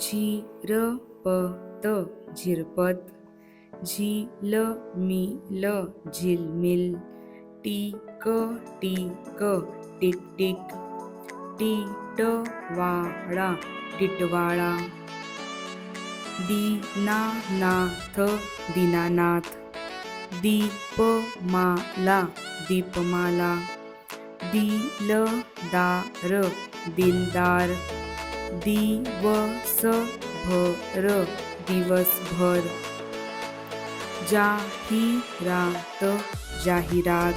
झिरपत झिरपत. झिलमिल झिलमिल. टिक टिक टिकटिक. टिटवाळा टिटवाळा. दीनानाथ दीनानाथ. दीपमाला दीपमाला. दिलदार दिलदार. दिवसभर दिवसभर। जाहिरात जाहिरात।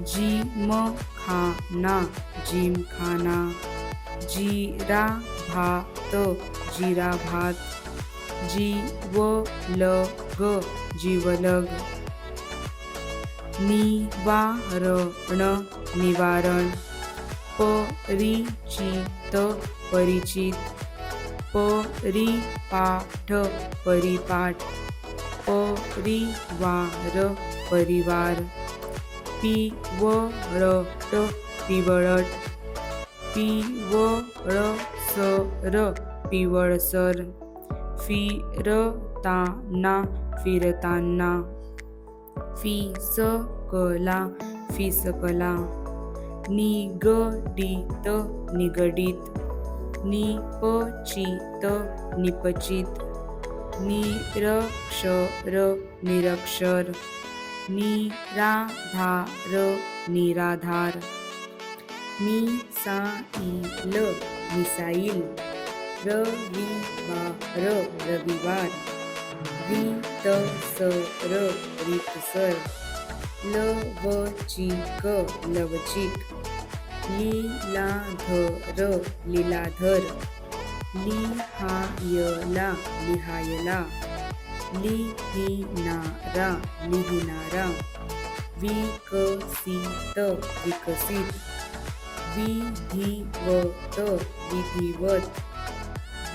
जिमखाना जिमखाना। जिरा भात जिरा भात जीवलग जीवलग। निवारण निवारण। परिचित परिचित परिपाठ परिपाठ परिवार परिवार पिवळट पिवळट पिवळसर पिवळसर फिरताना फिरताना फिसकला फिसकला निगडित निगडित. निपचित निपचित. निरक्षर निरक्षर. निराधार निराधार. Missile missile. रविवार रविवार. रितसर रितसर लवचिक लवचिक। लीलाधर लीलाधर। लिहायला लिहायला। लिहिणारा लिहिणारा। विकसित विकसित। विधिवत विधिवत।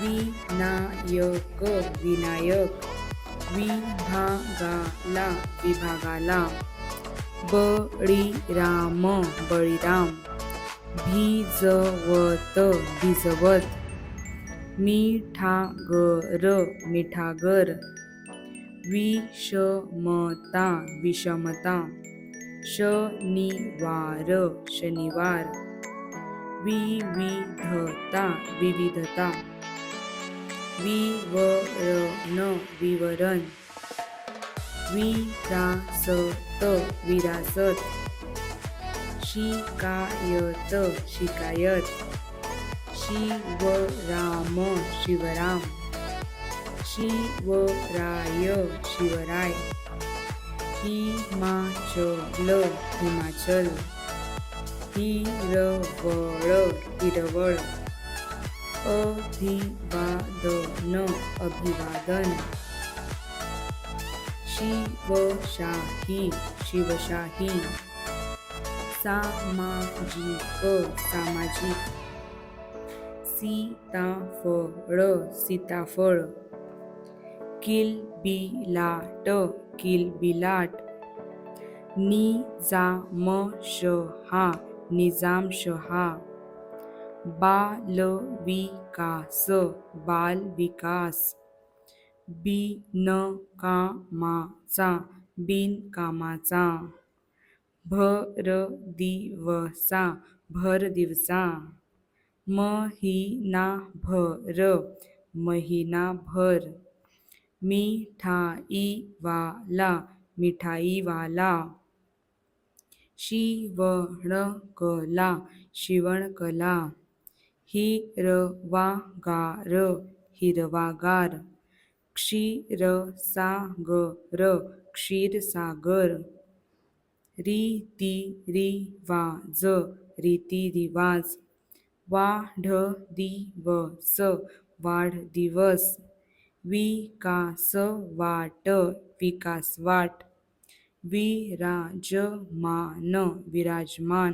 विनायक विनायक। विभागाला विभागाला। बळीराम बळीराम. भिजवत भिजवत. मिठागर मिठागर. विषमता विषमता. शनिवार शनिवार. विविधता विविधता. विवरण विवरण. विरासत विरासत. शिकायत शिकायत. शिवराम शिवराम. शिवराय शिवराय. हिमाचल हिमाचल. हिरवळ हिरवळ. अभिवादन अभिवादन. शिवशाही शिवशाही सामाजिक सामाजिक. सीताफळ सीताफळ. किलबिलाट किलबिलाट. निजामशहा निजामशहा. बालविकास बालविकास. बिनकामाचा बिनकामाचा. भरदिवसा भरदिवसा. महिनाभर महिनाभर. मिठाईवाला मिठाईवाला. शिवणकला शिवणकला. हिरवागार हिरवागार. क्षीरसागर क्षीरसागर रीतिरिवाज रीतिरिवाज वाढदिवस वाढदिवस विकास वाट विराजमान विराजमान